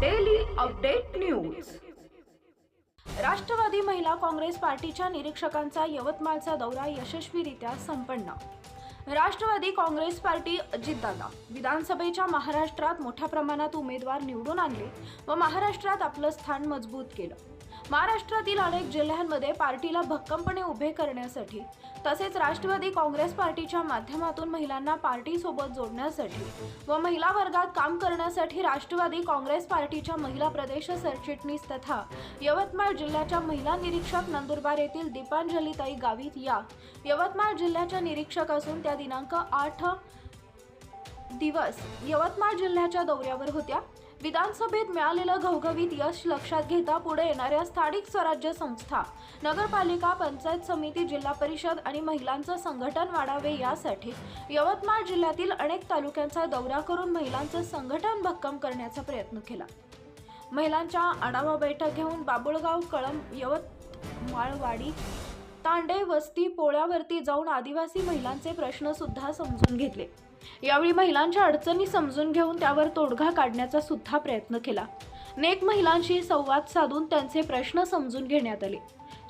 Daily update news Rashtrawadi महिला काँग्रेस पार्टीच्या निरीक्षकांचा यवतमाळचा दौरा यशस्वीरित्या संपन्न राष्ट्रवादी काँग्रेस पार्टी अजितदादा विधानसभेच्या महाराष्ट्रात मोठ्या प्रमाणात उमेदवार निवडून आणले व महाराष्ट्रात आपलं स्थान मजबूत केलं. महाराष्ट्रातील अनेक जिल्ह्यांमध्ये पार्टीला भक्कमपणे उभे करण्यासाठी तसेच राष्ट्रवादी काँग्रेस पार्टीच्या माध्यमातून महिलांना पार्टीसोबत जोडण्यासाठी व महिला वर्गात काम करण्यासाठी राष्ट्रवादी काँग्रेस पार्टीच्या महिला प्रदेश सरचिटणीस तथा यवतमाळ जिल्ह्याच्या महिला निरीक्षक नंदुरबार येथील दीपांजलीताई गावित या यवतमाळ जिल्ह्याच्या निरीक्षक असून त्या दिनांक आठ दिवस यवतमाळ जिल्ह्याच्या दौऱ्यावर होत्या. विधानसभेत मिळालेलं घवघवीत यश लक्षात घेता पुढे येणाऱ्या स्थानिक स्वराज्य संस्था नगरपालिका पंचायत समिती जिल्हा परिषद आणि महिलांचं संघटन वाढावे यासाठी यवतमाळ जिल्ह्यातील अनेक तालुक्यांचा दौरा करून महिलांचं संघटन भक्कम करण्याचा प्रयत्न केला. महिलांच्या आढावा बैठक घेऊन बाबुळगाव कळम यवतमाळवाडी तांडे वस्ती पोळ्यावरती जाऊन आदिवासी महिलांचे प्रश्न सुद्धा समजून घेतले. यावेळी महिलांच्या अडचणी समजून घेऊन त्यावर तोडगा काढण्याचा सुद्धा प्रयत्न केला. नेक महिलांशी संवाद साधून त्यांचे प्रश्न समजून घेण्यात आले.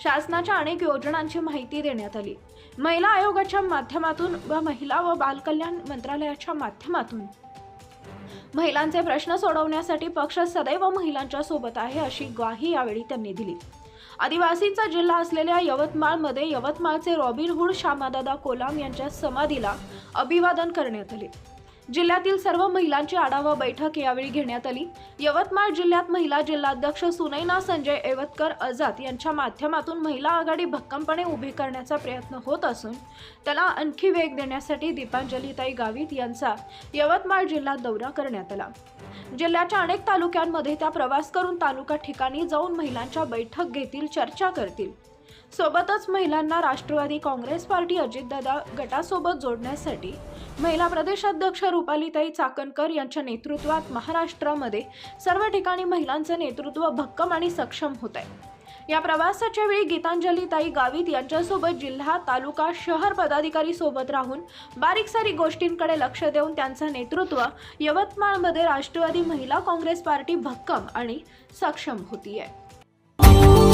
शासनाच्या अनेक योजनांची माहिती देण्यात आली. महिला आयोगाच्या माध्यमातून व महिला व बालकल्याण मंत्रालयाच्या माध्यमातून. महिलांचे प्रश्न सोडवण्यासाठी पक्ष सदैव महिलांच्या सोबत आहे अशी ग्वाही यावेळी त्यांनी दिली. आदिवासींचा जिल्हा असलेल्या यवतमाळमध्ये यवतमाळचे रॉबिनहूड श्यामादादा कोलाम यांच्या समाधीला अभिवादन करण्यात आले. जिल्ह्यातील सर्व महिलांची आढावा बैठक यावेळी घेण्यात आली. यवतमाळ जिल्ह्यात महिला जिल्हाध्यक्ष सुनैना संजय एवतकर आझाद यांच्या माध्यमातून महिला आघाडी भक्कमपणे उभी करण्याचा प्रयत्न होत असून त्याला आणखी वेग देण्यासाठी दीपांजलीताई गावित यांचा यवतमाळ जिल्ह्यात दौरा करण्यात आला. जिल्ह्याच्या अनेक तालुक्यांमध्ये त्या प्रवास करून तालुका ठिकाणी जाऊन महिलांच्या बैठक घेतील चर्चा करतील. सोबतच महिलांना राष्ट्रवादी काँग्रेस पार्टी अजितदादा गटासोबत जोडण्यासाठी महिला प्रदेशाध्यक्ष रुपालीताई चाकणकर यांच्या नेतृत्वात महाराष्ट्रामध्ये सर्व ठिकाणी महिलांचे नेतृत्व भक्कम आणि सक्षम होत आहे. या प्रवासाच्या वेळी गीतांजलीताई गावित यांच्यासोबत जिल्हा तालुका शहर पदाधिकारी सोबत राहून बारीक सारीक गोष्टींकडे लक्ष देऊन त्यांचं नेतृत्व यवतमाळमध्ये राष्ट्रवादी महिला काँग्रेस पार्टी भक्कम आणि सक्षम होती आहे